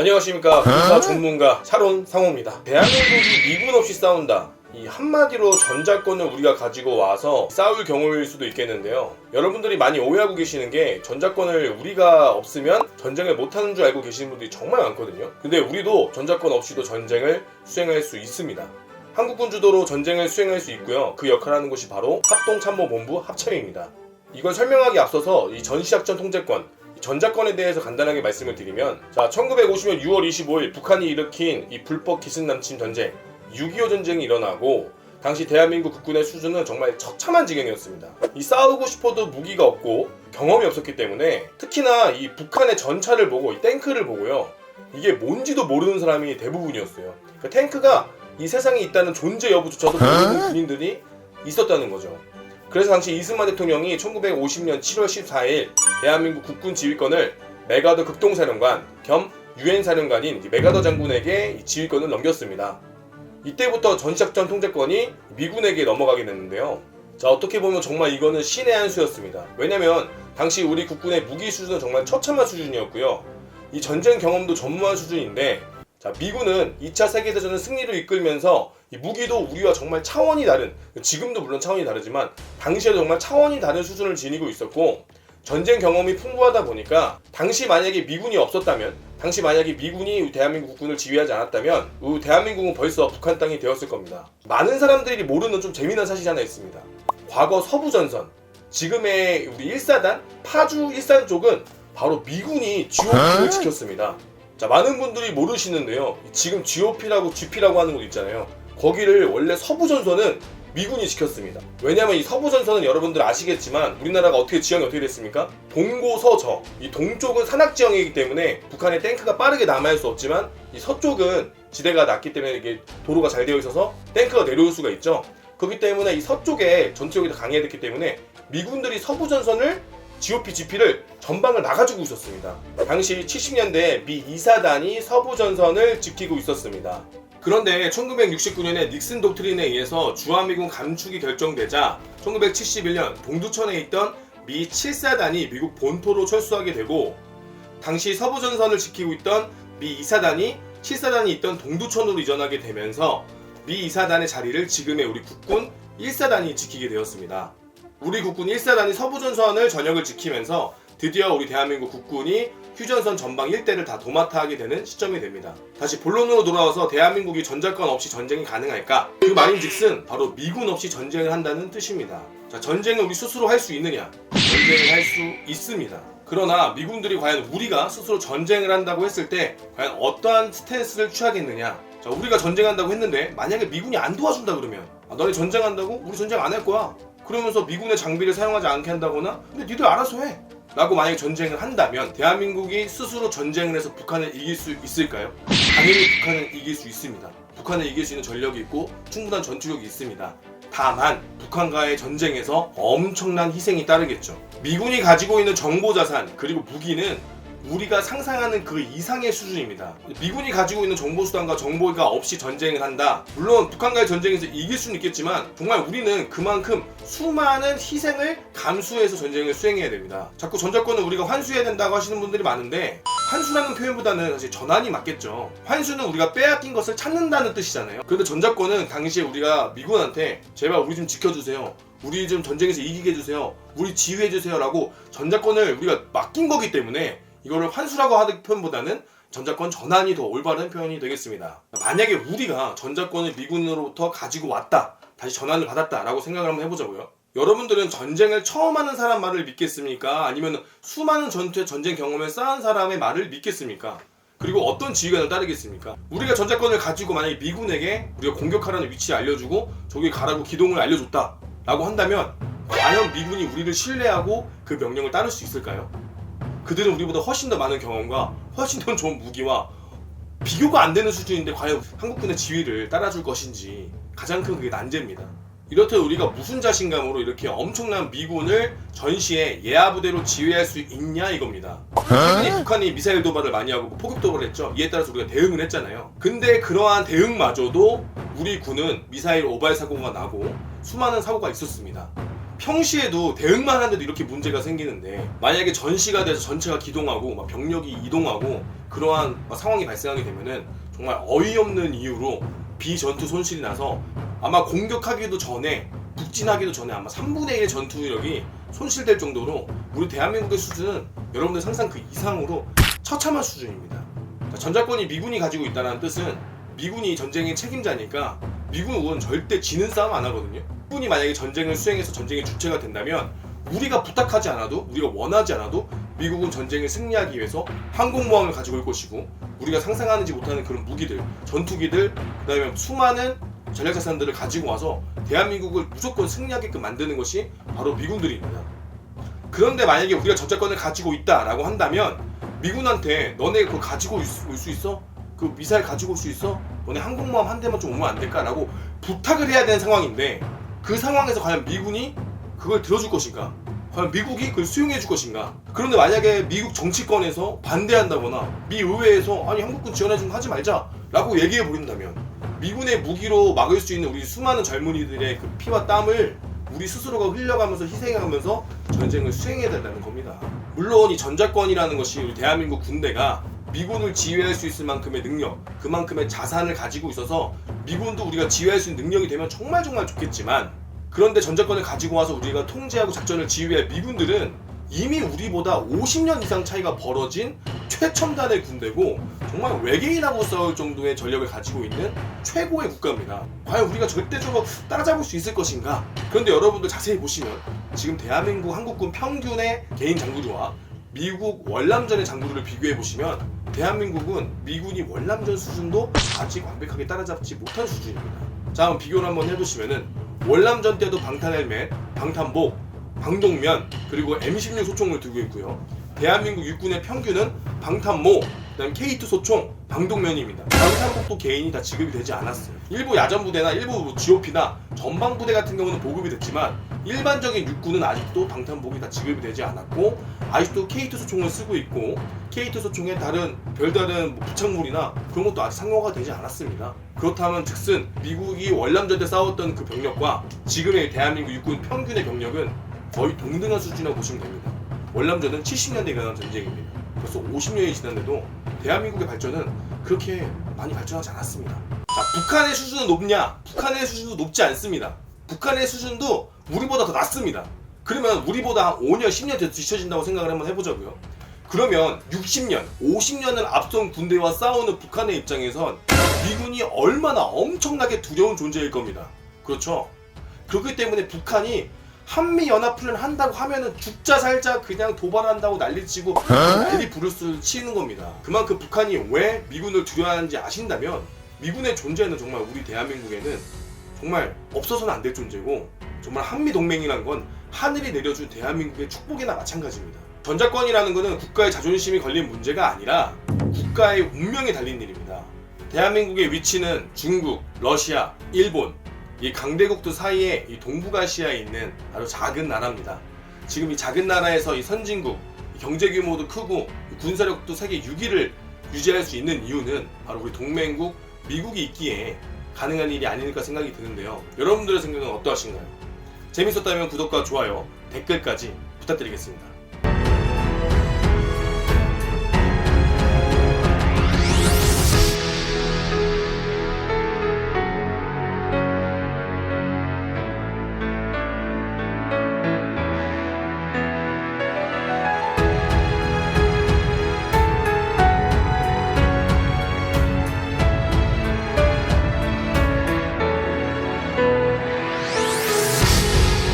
안녕하십니까. 군사 전문가 샤론 상호입니다. 대한민국이 미군 없이 싸운다. 이 한마디로 전자권을 우리가 가지고 와서 싸울 경우일 수도 있겠는데요. 여러분들이 많이 오해하고 계시는 게 전자권을 우리가 없으면 전쟁을 못하는 줄 알고 계시는 분들이 정말 많거든요. 근데 우리도 전자권 없이도 전쟁을 수행할 수 있습니다. 한국군 주도로 전쟁을 수행할 수 있고요. 그 역할을 하는 곳이 바로 합동참모본부 합참입니다. 이걸 설명하기 앞서서 이 전시작전 통제권 전자권에 대해서 간단하게 말씀을 드리면 자 1950년 6월 25일 북한이 일으킨 이 불법 기승 남침 전쟁 6.25 전쟁이 일어나고 당시 대한민국 국군의 수준은 정말 처참한 지경이었습니다. 이 싸우고 싶어도 무기가 없고 경험이 없었기 때문에 특히나 이 북한의 전차를 보고 이 탱크를 보고요 이게 뭔지도 모르는 사람이 대부분이었어요. 그러니까 탱크가 이 세상에 있다는 존재 여부조차도 모르는 군인들이 있었다는 거죠. 그래서 당시 이승만 대통령이 1950년 7월 14일 대한민국 국군 지휘권을 메가더 극동사령관 겸 유엔 사령관인 메가더 장군에게 이 지휘권을 넘겼습니다. 이때부터 전시작전 통제권이 미군에게 넘어가게 됐는데요. 자 어떻게 보면 정말 이거는 신의 한 수였습니다. 왜냐면 당시 우리 국군의 무기 수준은 정말 처참한 수준이었고요. 이 전쟁 경험도 전무한 수준인데 자 미군은 2차 세계대전을 승리로 이끌면서 이 무기도 우리와 정말 차원이 다른 지금도 물론 차원이 다르지만 당시에도 정말 차원이 다른 수준을 지니고 있었고 전쟁 경험이 풍부하다 보니까 당시 만약에 미군이 없었다면 당시 만약에 미군이 대한민국 국군을 지휘하지 않았다면 우 대한민국은 벌써 북한 땅이 되었을 겁니다. 많은 사람들이 모르는 좀 재미난 사실이 하나 있습니다. 과거 서부전선 지금의 우리 1사단 파주 일산 쪽은 바로 미군이 GOP를 지켰습니다. 자 많은 분들이 모르시는데요. 지금 GOP라고 GP라고 하는 곳 있잖아요. 거기를 원래 서부전선은 미군이 지켰습니다. 왜냐하면 이 서부전선은 여러분들 아시겠지만 우리나라가 어떻게 지형이 어떻게 됐습니까? 동고 서저 이 동쪽은 산악 지형이기 때문에 북한의 탱크가 빠르게 남아할 수 없지만 이 서쪽은 지대가 낮기 때문에 이게 도로가 잘 되어 있어서 탱크가 내려올 수가 있죠. 그렇기 때문에 이 서쪽에 전투력이 더 강해졌기 때문에 미군들이 서부전선을 GOP, GP를 전방을 막아주고 있었습니다. 당시 70년대 미 2사단이 서부 전선을 지키고 있었습니다. 그런데 1969년에 닉슨 독트린에 의해서 주한미군 감축이 결정되자 1971년 동두천에 있던 미 7사단이 미국 본토로 철수하게 되고 당시 서부 전선을 지키고 있던 미 2사단이 7사단이 있던 동두천으로 이전하게 되면서 미 2사단의 자리를 지금의 우리 국군 1사단이 지키게 되었습니다. 우리 국군 1사단이 서부전선을 전역을 지키면서 드디어 우리 대한민국 국군이 휴전선 전방 일대를 다 도맡아 하게 되는 시점이 됩니다. 다시 본론으로 돌아와서 대한민국이 전자권 없이 전쟁이 가능할까? 그 말인즉슨 바로 미군 없이 전쟁을 한다는 뜻입니다. 자, 전쟁을 우리 스스로 할 수 있느냐? 전쟁을 할 수 있습니다. 그러나 미군들이 과연 우리가 스스로 전쟁을 한다고 했을 때 과연 어떠한 스탠스를 취하겠느냐? 자, 우리가 전쟁한다고 했는데 만약에 미군이 안 도와준다 그러면 아, 너네 전쟁한다고? 우리 전쟁 안 할 거야. 그러면서 미군의 장비를 사용하지 않게 한다거나 근데 니들 알아서 해. 라고 만약에 전쟁을 한다면 대한민국이 스스로 전쟁을 해서 북한을 이길 수 있을까요? 당연히 북한을 이길 수 있습니다. 북한을 이길 수 있는 전력이 있고 충분한 전투력이 있습니다. 다만 북한과의 전쟁에서 엄청난 희생이 따르겠죠. 미군이 가지고 있는 정보 자산 그리고 무기는 우리가 상상하는 그 이상의 수준입니다. 미군이 가지고 있는 정보 수단과 정보가 없이 전쟁을 한다. 물론 북한과의 전쟁에서 이길 수는 있겠지만 정말 우리는 그만큼 수많은 희생을 감수해서 전쟁을 수행해야 됩니다. 자꾸 전자권을 우리가 환수해야 된다고 하시는 분들이 많은데 환수라는 표현보다는 사실 전환이 맞겠죠. 환수는 우리가 빼앗긴 것을 찾는다는 뜻이잖아요. 그런데 전자권은 당시에 우리가 미군한테 제발 우리 좀 지켜주세요. 우리 좀 전쟁에서 이기게 해주세요. 우리 지휘해주세요 라고 전자권을 우리가 맡긴 거기 때문에 이거를 환수라고 하는 표현보다는 전자권 전환이 더 올바른 표현이 되겠습니다. 만약에 우리가 전자권을 미군으로부터 가지고 왔다, 다시 전환을 받았다라고 생각을 한번 해보자고요. 여러분들은 전쟁을 처음 하는 사람 말을 믿겠습니까? 아니면 수많은 전투의 전쟁 경험을 쌓은 사람의 말을 믿겠습니까? 그리고 어떤 지휘관을 따르겠습니까? 우리가 전자권을 가지고 만약에 미군에게 우리가 공격하라는 위치 알려주고 저기 가라고 기동을 알려줬다 라고 한다면 과연 미군이 우리를 신뢰하고 그 명령을 따를 수 있을까요? 그들은 우리보다 훨씬 더 많은 경험과 훨씬 더 좋은 무기와 비교가 안 되는 수준인데 과연 한국군의 지휘를 따라줄 것인지 가장 큰 그게 난제입니다. 이렇듯 우리가 무슨 자신감으로 이렇게 엄청난 미군을 전시에 예하부대로 지휘할 수 있냐 이겁니다. 최근에 북한이 미사일 도발을 많이 하고 포격 도발을 했죠. 이에 따라서 우리가 대응을 했잖아요. 근데 그러한 대응마저도 우리 군은 미사일 오발 사고가 나고 수많은 사고가 있었습니다. 평시에도 대응만 하는데도 이렇게 문제가 생기는데 만약에 전시가 돼서 전체가 기동하고 막 병력이 이동하고 그러한 막 상황이 발생하게 되면은 정말 어이없는 이유로 비전투 손실이 나서 아마 공격하기도 전에 북진하기도 전에 아마 3분의 1 전투력이 손실될 정도로 우리 대한민국의 수준은 여러분들 상상 그 이상으로 처참한 수준입니다. 자, 전자권이 미군이 가지고 있다는 뜻은 미군이 전쟁의 책임자니까 미국은 절대 지는 싸움 안 하거든요. 미군이 만약에 전쟁을 수행해서 전쟁의 주체가 된다면 우리가 부탁하지 않아도 우리가 원하지 않아도 미국은 전쟁을 승리하기 위해서 항공모함을 가지고 올 것이고 우리가 상상하지 못하는 그런 무기들, 전투기들, 그다음에 수많은 전략 자산들을 가지고 와서 대한민국을 무조건 승리하게끔 만드는 것이 바로 미군들입니다. 그런데 만약에 우리가 저작권을 가지고 있다라고 한다면 미군한테 너네 그거 가지고 올 수 있어? 그 미사일 가지고 올 수 있어? 너네 항공모함 한 대만 좀 오면 안 될까라고 부탁을 해야 되는 상황인데 그 상황에서 과연 미군이 그걸 들어줄 것인가? 과연 미국이 그걸 수용해 줄 것인가? 그런데 만약에 미국 정치권에서 반대한다거나 미 의회에서 아니 한국군 지원해 좀 하지 말자라고 얘기해 버린다면 미군의 무기로 막을 수 있는 우리 수많은 젊은이들의 그 피와 땀을 우리 스스로가 흘려가면서 희생하면서 전쟁을 수행해야 된다는 겁니다. 물론 이 전자권이라는 것이 우리 대한민국 군대가 미군을 지휘할 수 있을 만큼의 능력, 그만큼의 자산을 가지고 있어서 미군도 우리가 지휘할 수 있는 능력이 되면 정말 정말 좋겠지만 그런데 전자권을 가지고 와서 우리가 통제하고 작전을 지휘할 미군들은 이미 우리보다 50년 이상 차이가 벌어진 최첨단의 군대고 정말 외계인하고 싸울 정도의 전력을 가지고 있는 최고의 국가입니다. 과연 우리가 절대적으로 따라잡을 수 있을 것인가? 그런데 여러분들 자세히 보시면 지금 대한민국 한국군 평균의 개인 장구류와 미국 월남전의 장구류를 비교해 보시면 대한민국은 미군이 월남전 수준도 아직 완벽하게 따라잡지 못한 수준입니다. 자, 한번 비교를 한번 해보시면은 월남전 때도 방탄 헬멧, 방탄복, 방독면 그리고 M16 소총을 들고 있고요. 대한민국 육군의 평균은 방탄모, 그다음 K2 소총, 방독면입니다. 방탄복도 개인이 다 지급이 되지 않았어요. 일부 야전 부대나 일부 뭐 GOP나 전방 부대 같은 경우는 보급이 됐지만 일반적인 육군은 아직도 방탄복이 다 지급이 되지 않았고 아직도 K2 소총을 쓰고 있고 K2 소총에 다른 별다른 뭐 부착물이나 그런 것도 아직 상용화가 되지 않았습니다. 그렇다면 즉슨 미국이 월남전 때 싸웠던 그 병력과 지금의 대한민국 육군 평균의 병력은 거의 동등한 수준이라고 보시면 됩니다. 월남전은 70년대에 일어난 전쟁입니다. 벌써 50년이 지났는데도 대한민국의 발전은 그렇게 많이 발전하지 않았습니다. 자, 북한의 수준은 높냐? 북한의 수준도 높지 않습니다. 북한의 수준도 우리보다 더 낮습니다. 그러면 우리보다 한 5년, 10년 더 뒤처진다고 생각을 한번 해보자고요. 그러면 60년, 50년을 앞선 군대와 싸우는 북한의 입장에선 미군이 얼마나 엄청나게 두려운 존재일 겁니다. 그렇죠? 그렇기 때문에 북한이 한미 연합훈련 한다고 하면은 죽자 살자 그냥 도발한다고 난리치고 난리 부르스 치는 겁니다. 그만큼 북한이 왜 미군을 두려워하는지 아신다면 미군의 존재는 정말 우리 대한민국에는 정말 없어서는 안 될 존재고 정말 한미 동맹이란 건 하늘이 내려준 대한민국의 축복이나 마찬가지입니다. 전자권이라는 것은 국가의 자존심이 걸린 문제가 아니라 국가의 운명에 달린 일입니다. 대한민국의 위치는 중국, 러시아, 일본 이 강대국들 사이에 이 동북아시아에 있는 아주 작은 나라입니다. 지금 이 작은 나라에서 이 선진국 이 경제 규모도 크고 이 군사력도 세계 6위를 유지할 수 있는 이유는 바로 우리 동맹국 미국이 있기에 가능한 일이 아닐까 생각이 드는데요. 여러분들의 생각은 어떠하신가요? 재밌었다면 구독과 좋아요, 댓글까지 부탁드리겠습니다.